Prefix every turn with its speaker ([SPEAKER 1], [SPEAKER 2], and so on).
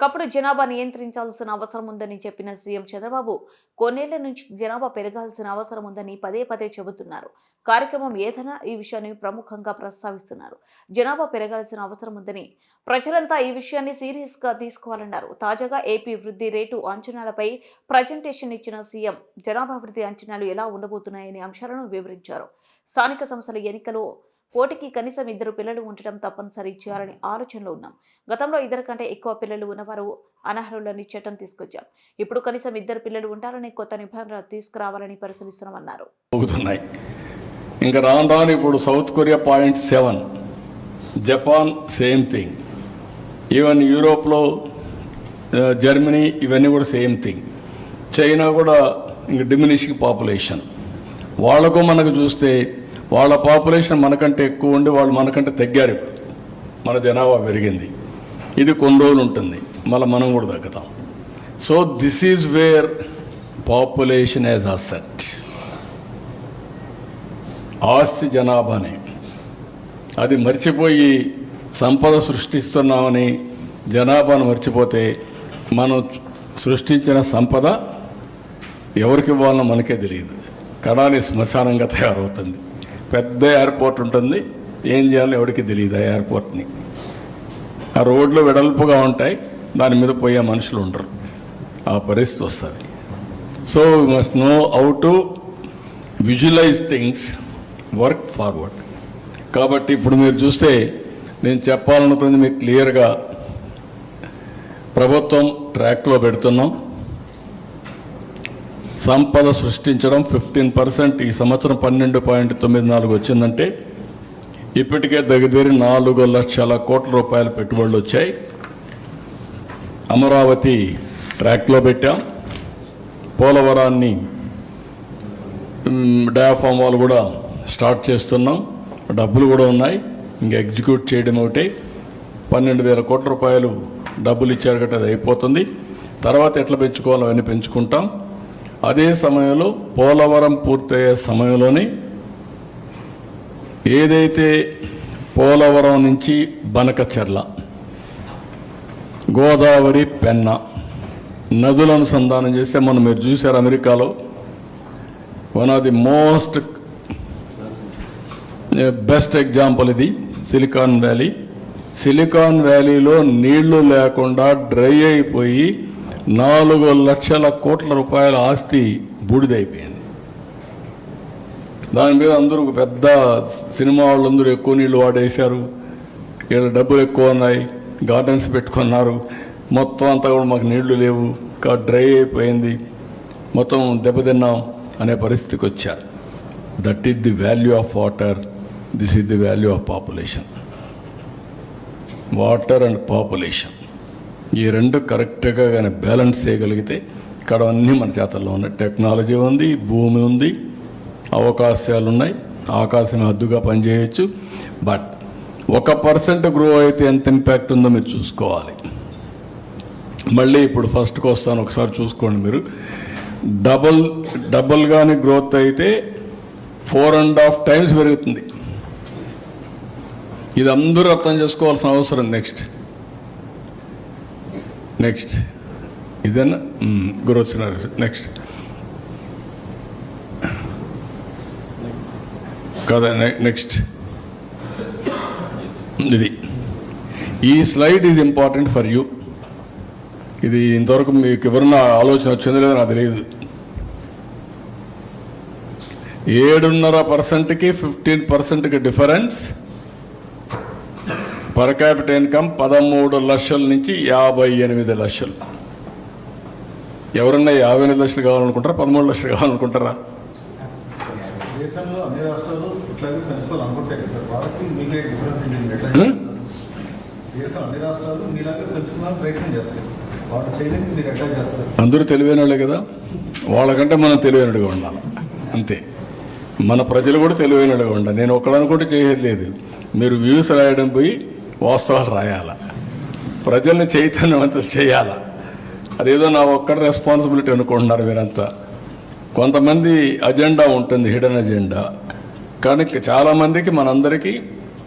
[SPEAKER 1] ఒకప్పుడు జనాభా నియంత్రించాల్సిన అవసరం ఉందని చెప్పిన సీఎం చంద్రబాబు కొన్నేళ్ళ నుంచి జనాభా పెరగాల్సిన అవసరం ఉందని పదే పదే చెబుతున్నారు. కార్యక్రమం ఏదైనా ఈ విషయాన్ని ప్రముఖంగా ప్రస్తావిస్తున్నారు. జనాభా పెరగాల్సిన అవసరం ఉందని ప్రజలంతా ఈ విషయాన్ని సీరియస్గా తీసుకోవాలన్నారు. తాజాగా ఏపీ వృద్ధి రేటు అంచనాలపై ప్రజెంటేషన్ ఇచ్చిన సీఎం జనాభా వృద్ధి అంచనాలు ఎలా ఉండబోతున్నాయనే అంశాలను వివరించారు. స్థానిక సంస్థల ఎన్నికలో పోటీకి కనీసం ఇద్దరు పిల్లలు ఉండటం తప్పనిసరి చేయాలని ఆలోచనలో ఉన్నాం. గతంలో ఇద్దరు కంటే ఎక్కువ పిల్లలు ఉన్నవారు అనర్హులని చట్టం తీసుకొచ్చాం. ఇప్పుడు కనీసం ఇద్దరు పిల్లలు ఉండాలని కొత్త నిబంధన తీసుకురావాలని పరిశీలిస్తున్నామన్నారు.
[SPEAKER 2] అవుతున్నాయి ఇంకా రాను రాను ఇప్పుడు South Korea point seven. Japan same thing. Even యూరోప్లో జర్మనీ ఇవన్నీ కూడా సేమ్ థింగ్. చైనా కూడా ఇంక డిమినిషింగ్ పాపులేషన్. వాళ్ళకు మనకు చూస్తే వాళ్ళ పాపులేషన్ మనకంటే ఎక్కువ ఉండి వాళ్ళు మనకంటే తగ్గారు. మన జనాభా పెరిగింది. ఇది కొన్ని రోజులు ఉంటుంది. మళ్ళీ మనం కూడా తగ్గుతాం. So this is where population as asset ఆస్తి జనాభానే. అది మర్చిపోయి సంపద సృష్టిస్తున్నామని జనాభాను మర్చిపోతే మనం సృష్టించిన సంపద ఎవరికి ఇవ్వాలనో మనకే తెలియదు. కడాలి శ్మశానంగా తయారవుతుంది. పెద్ద ఎయిర్పోర్ట్ ఉంటుంది. ఏం చేయాలో ఎవరికి తెలియదు ఆ ఎయిర్పోర్ట్ని. ఆ రోడ్లు వెడల్పుగా ఉంటాయి. దాని మీద పోయే మనుషులు ఉండరు. ఆ పరిస్థితి వస్తుంది. So we must know how to visualise things work forward కాబట్టి ఇప్పుడు మీరు చూస్తే నేను చెప్పాలనుకున్నది మీకు క్లియర్గా ప్రభుత్వం ట్రాక్లో పెడుతున్నాం. సంపద సృష్టించడం ఫిఫ్టీన్ పర్సెంట్ ఈ సంవత్సరం పన్నెండు పాయింట్ తొమ్మిది నాలుగు వచ్చిందంటే ఇప్పటికే దగ్గర నాలుగు లక్షల కోట్ల రూపాయల పెట్టుబడులు వచ్చాయి. అమరావతి ట్రాక్లో పెట్టాం. పోలవరాన్ని డయాఫామ్ వాళ్ళు కూడా స్టార్ట్ చేస్తున్నాం. డబ్బులు కూడా ఉన్నాయి. ఇంకా ఎగ్జిక్యూట్ చేయడం ఒకటి. పన్నెండు వేల కోట్ల రూపాయలు డబ్బులు ఇచ్చారు కాబట్టి అది అయిపోతుంది. తర్వాత ఎట్లా పెంచుకోవాలో అవన్నీ పెంచుకుంటాం. అదే సమయంలో పోలవరం పూర్తయ్యే సమయంలోనే ఏదైతే పోలవరం నుంచి బనకచెర్ల గోదావరి పెన్న నదుల అనుసంధానం చేస్తే మనం మీరు చూశారు అమెరికాలో one of the most best example ఇది సిలికాన్ వ్యాలీ సిలికాన్ వ్యాలీలో నీళ్ళు లేకుండా డ్రై అయిపోయి నాలుగు లక్షల కోట్ల రూపాయల ఆస్తి బూడిదైపోయింది. దాని మీద అందరూ పెద్ద సినిమా వాళ్ళందరూ ఎక్కువ నీళ్ళు వాడేశారు. ఇక్కడ డబ్బులు ఎక్కువ ఉన్నాయి గార్డెన్స్ పెట్టుకున్నారు. మొత్తం అంతా కూడా మాకు నీళ్ళు లేవు కా డ్రై అయిపోయింది. మొత్తం దెబ్బతిన్నాం అనే పరిస్థితికి వచ్చారు. That is the value of water this is the value of population water and population ఈ రెండు కరెక్ట్గా కానీ బ్యాలెన్స్ చేయగలిగితే ఇక్కడ అన్నీ మన చేతల్లో ఉన్నాయి. టెక్నాలజీ ఉంది భూమి ఉంది అవకాశాలు ఉన్నాయి ఆకాశం అద్దుగా పనిచేయచ్చు. బట్ ఒక పర్సెంట్ గ్రో అయితే ఎంత ఇంపాక్ట్ ఉందో మీరు చూసుకోవాలి. మళ్ళీ ఇప్పుడు ఫస్ట్కి వస్తాను ఒకసారి చూసుకోండి మీరు. డబల్ డబల్ కానీ గ్రోత్ అయితే ఫోర్ అండ్ హాఫ్ టైమ్స్ పెరుగుతుంది. ఇది అందరూ అర్థం చేసుకోవాల్సిన అవసరం నెక్స్ట్. నెక్స్ట్ ఇదేనా గ్రోత్ నెక్స్ట్ కదా నెక్స్ట్ ఇది ఈ slide is important for you ఇది ఇంతవరకు మీకు ఎవరన్నా ఆలోచన వచ్చిందో లేదో నాకు తెలియదు. ఏడున్నర పర్సెంట్కి ఫిఫ్టీన్ పర్సెంట్కి డిఫరెన్స్ పర్ క్యాపిటల్ ఇన్కమ్ పదమూడు లక్షల నుంచి యాభై ఎనిమిది లక్షలు. ఎవరన్నా యాభై ఎనిమిది లక్షలు కావాలనుకుంటారా? పదమూడు లక్షలు కావాలనుకుంటారా? అందరూ తెలివైన వాళ్ళే కదా? వాళ్ళకంటే మనం తెలివైనడుగా ఉండాలి. అంతే. మన ప్రజలు కూడా తెలివైనడుగా ఉండాలి. నేను ఒక్కడనుకుంటే చేసేది లేదు. మీరు వ్యూస్ రాయడం పోయి వాస్తవాలు రాయాల? ప్రజల్ని చైతన్యవంతులు చేయాల? అదేదో నా ఒక్కడ రెస్పాన్సిబిలిటీ అనుకుంటున్నారు వీరంతా కొంతమంది అజెండా ఉంటుంది హిడెన్ అజెండా కానీ చాలామందికి మనందరికీ